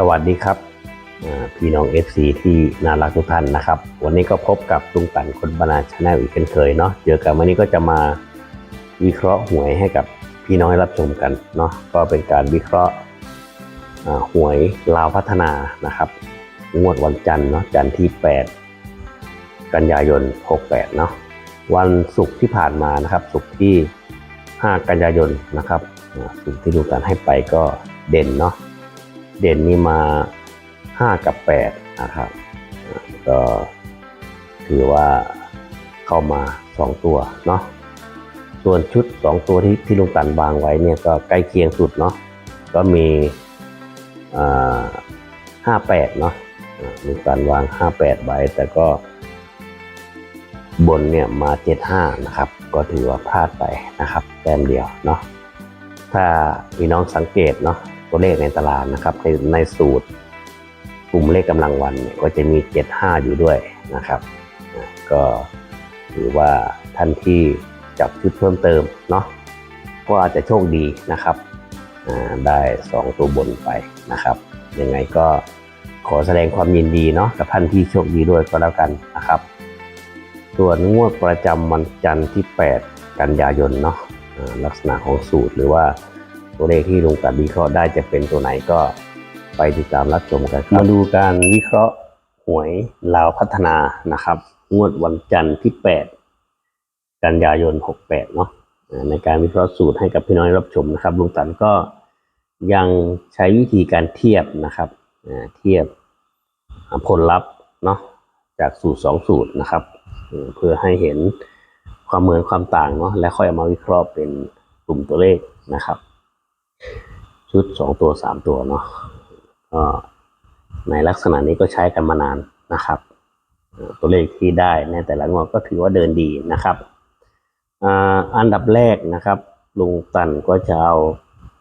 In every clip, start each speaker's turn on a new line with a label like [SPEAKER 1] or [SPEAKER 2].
[SPEAKER 1] สวัสดีครับพี่น้อง FC ที่น่ารักทุกท่านนะครับ วันนี้ก็พบกับลุงตันคนบรรณาชาแนลอีกเช่นเคยเนาะเจอกันวันนี้ก็จะมาวิเคราะห์หวยให้กับพี่น้องรับชมกันเนาะก็เป็นการวิเคราะห์หวยลาวพัฒนานะครับงวดวันจันทร์เนาะจันทร์ที่ 8 กันยายน 68เนาะวันศุกร์ที่ผ่านมานะครับศุกร์ที่ 5 กันยายนนะครับอ่าสิ่งที่ลุงตันให้ไปก็เด่นเนาะ เด่นนี่มา 5 กับ 8 นะครับ ก็ถือว่าเข้ามา 2 ตัวเนาะส่วนชุด 2 ตัวที่ที่ลุงตันวางไว้เนี่ยก็ใกล้เคียงสุดเนาะก็มีอ่า58เนาะลุงตันวาง58ไว้แต่ก็บนเนี่ยมา75นะครับ ก็ถือว่าพลาดไปนะครับ แต้มเดียวเนาะถ้าพี่น้องสังเกตเนาะ ตัวเลขในตารางนะครับ ในในสูตรกลุ่มเลขกำลังวันเนี่ยก็จะมี 75 อยู่ด้วยนะครับอะก็ถือว่าท่านที่จับชุดเพิ่มเติมเนาะก็อาจจะโชคดีนะครับได้ 2 ตัวบนไปนะครับยังไงก็ขอแสดงความยินดีเนาะกับท่านที่โชคดีด้วยก็แล้วกันนะครับส่วนงวดประจำวันจันทร์ที่ 8 กันยายนเนาะลักษณะของสูตรหรือว่า ตัวเลขที่ลุงตัดวิเคราะห์ได้จะเป็นตัวไหนก็ไปติดตามรับชมกันครับมาดูการวิเคราะห์หวยลาวพัฒนานะครับ งวดวันจันทร์ที่ 8 กันยายน 68 เนาะในการวิเคราะห์สูตรให้กับพี่น้องรับชมนะครับลุงตันก็ยังใช้วิธีการเทียบนะครับเทียบผลลัพธ์เนาะจากสูตร 2 สูตรนะครับ เพื่อให้เห็นความเหมือนความต่างเนาะแล้วค่อยเอามาวิเคราะห์เป็นกลุ่มตัวเลขนะครับ ชุดสองตัวสามตัวเนาะก็ในลักษณะนี้ก็ใช้กันมานานนะครับ ตัวเลขที่ได้ในแต่ละงวดก็ถือว่าเดินดีนะครับอันดับแรกนะครับลุงตันก็จะเอา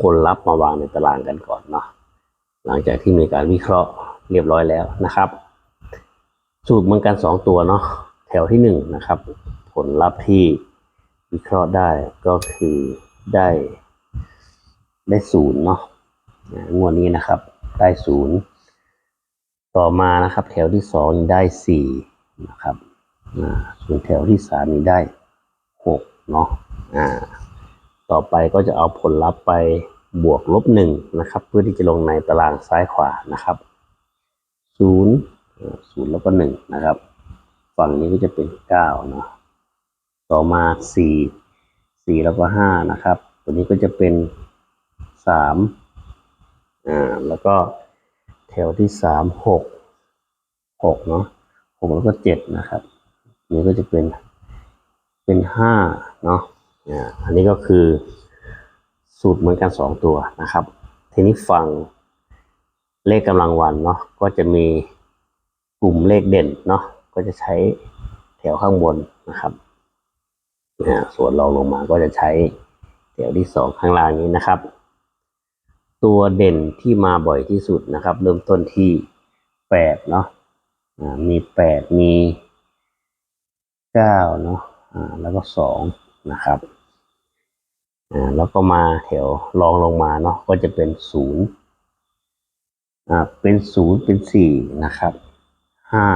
[SPEAKER 1] ผลลัพธ์มาวางในตารางกันก่อนเนาะหลังจากที่มีการวิเคราะห์เรียบร้อยแล้วนะครับ สูตรเหมือนกันสองตัวเนาะแถวที่หนึ่งนะครับ ผลลัพธ์ที่วิเคราะห์ได้ก็คือได้ ได้ศูนย์เนาะงวดนี้นะครับ ได้ศูนย์ต่อมานะครับ แถวที่สองนี่ได้สี่นะครับส่วนแถวที่สามนี่ได้หกเนาะอ่า ต่อไปก็จะเอาผลลัพธ์ไปบวกลบหนึ่งนะครับ เพื่อที่จะลงในตารางซ้ายขวานะครับศูนย์ศูนย์แล้วก็หนึ่งนะครับ ฝั่งนี้ก็จะเป็นเก้าเนาะต่อมาสี่สี่แล้วก็ห้านะครับ ตัวนี้ก็จะเป็น สามอ่าแล้วก็แถวที่สามหกหกเนาะหกแล้วก็เจ็ดนะครับอันนี้ก็จะเป็นเป็นห้าเนาะอ่าอันนี้ก็คือสูตรเหมือนกันสองตัวนะครับ ทีนี้ฝั่งเลขกำลังวันเนาะก็จะมีกลุ่มเลขเด่นเนาะก็จะใช้แถวข้างบนนะครับนะฮะส่วนรองลงมาก็จะใช้แถวที่สองข้างล่างนี้นะครับ ตัวเด่นที่มาบ่อยที่สุดนะครับ เริ่มต้นที่แปดเนาะมีแปดมีเก้าเนาะแล้วก็สองนะครับแล้วก็มาแถวรองลงมาเนาะก็จะเป็นศูนย์เป็นศูนย์เป็นสี่นะครับห้า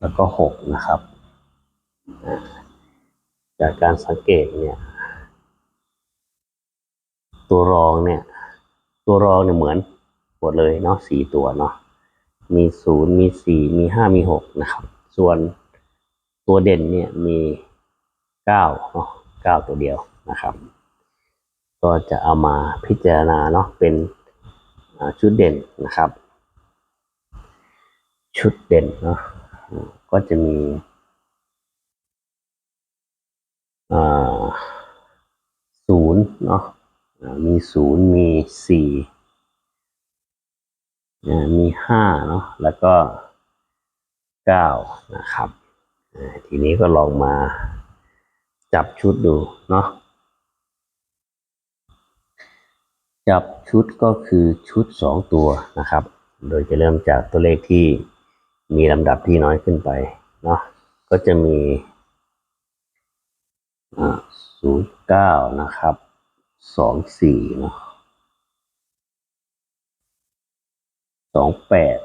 [SPEAKER 1] แล้วก็หกนะครับจากการสังเกตเนี่ย ตัวรองเนี่ย ตัวรองเนี่ยเหมือนหมดเลยเนาะสี่ตัวเนาะมีศูนย์มีสี่มีห้ามีหกนะครับ ส่วนตัวเด่นเนี่ยมีเก้าเนาะเก้าตัวเดียวนะครับ ก็จะเอามาพิจารณาเนาะเป็นชุดเด่นนะครับ ชุดเด่นเนาะก็จะมี เนาะอ่า มีศูนย์มีสี่มีห้าเนาะแล้วก็เก้านะครับทีนี้ก็ลองมาจับชุดดูเนาะจับชุดก็คือชุดสองตัวนะครับ โดยจะเริ่มจากตัวเลขที่มีลำดับที่น้อยขึ้นไปเนาะก็จะมีศูนย์เก้านะครับ สองสี่เนาะสองแปด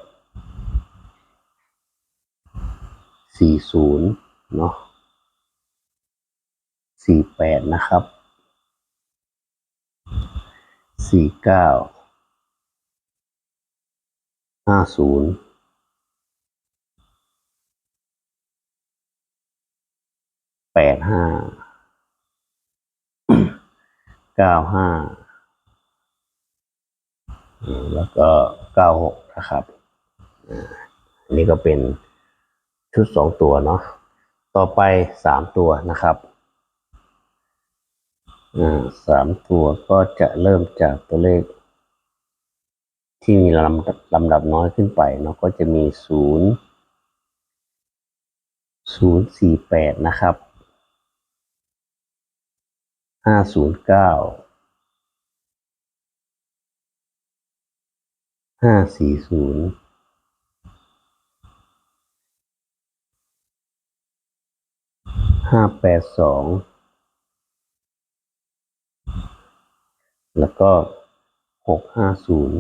[SPEAKER 1] สี่ศูนย์เนาะสี่แปดนะครับสี่เก้าห้าศูนย์แปดห้า เก้าห้าแล้วก็เก้าหกนะครับอันนี้ก็เป็นชุดสองตัวเนาะต่อไปสามตัวนะครับอ่าสามตัวก็จะเริ่มจากตัวเลข ที่มีลำลำดับน้อยขึ้นไปเนาะก็จะมีศูนย์ศูนย์สี่แปดนะครับ ห้าศูนย์เก้าห้าสี่ศูนย์ห้าแปดสองแล้วก็หกห้าศูนย์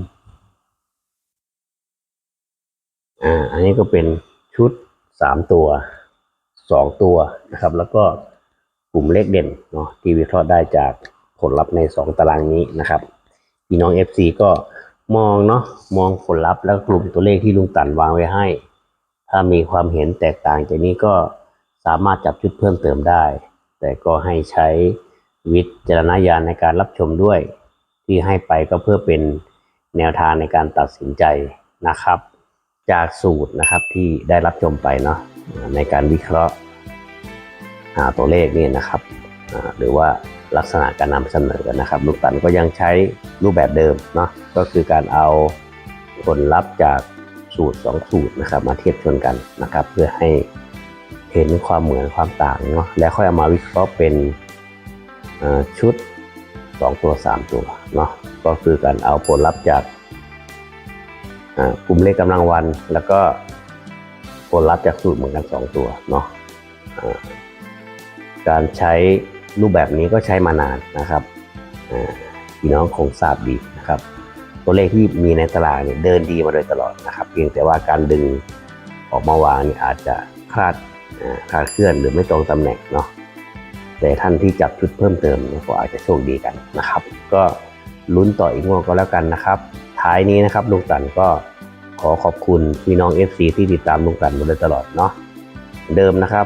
[SPEAKER 1] อ่า อันนี้ก็เป็นชุดสามตัวสองตัวนะครับ แล้วก็ กลุ่มเลขเด่นเนาะที่วิเคราะห์ได้จากผลลัพธ์ในสองตารางนี้นะครับพี่น้อง FC ก็มองเนาะมองผลลัพธ์แล้วกลุ่มตัวเลขที่ลุงตันวางไว้ให้ ถ้ามีความเห็นแตกต่างจากนี้ก็สามารถจับชุดเพิ่มเติมได้ แต่ก็ให้ใช้วิจารณญาณในการรับชมด้วย ที่ให้ไปก็เพื่อเป็นแนวทางในการตัดสินใจนะครับ จากสูตรนะครับที่ได้รับชมไปเนาะในการวิเคราะห์ หาตัวเลขนี่นะครับ หรือว่าลักษณะการนำเสนอนะครับลูกตันก็ยังใช้รูปแบบเดิมเนาะก็คือการเอาผลลัพธ์จากสูตร 2 สูตรนะครับ มาเทียบชนกันนะครับ เพื่อให้เห็นความเหมือนความต่างเนาะแล้วค่อยเอามาวิเคราะห์เป็นชุด 2 ตัว 3 ตัวเนาะก็คือการเอาผลลัพธ์จากกลุ่มเลขกำลังวัน แล้วก็ผลลัพธ์จากสูตรเหมือนกัน 2 ตัวเนาะ การใช้รูปแบบนี้ก็ใช้มานานนะครับพี่น้องคงทราบดีนะครับ ตัวเลขที่มีในตลาดเนี่ยเดินดีมาโดยตลอดนะครับ เพียงแต่ว่าการดึงออกมาวางเนี่ยอาจจะคลาดคลาดเคลื่อนหรือไม่ตรงตำแหน่งเนาะแต่ท่านที่จับชุดเพิ่มเติมเนี่ยก็อาจจะโชคดีกันนะครับ ก็ลุ้นต่ออีกงวดก็แล้วกันนะครับ ท้ายนี้นะครับลุงตันก็ขอขอบคุณพี่น้อง FC ที่ติดตามลุงตันมาโดยตลอดเนาะเดิมนะครับ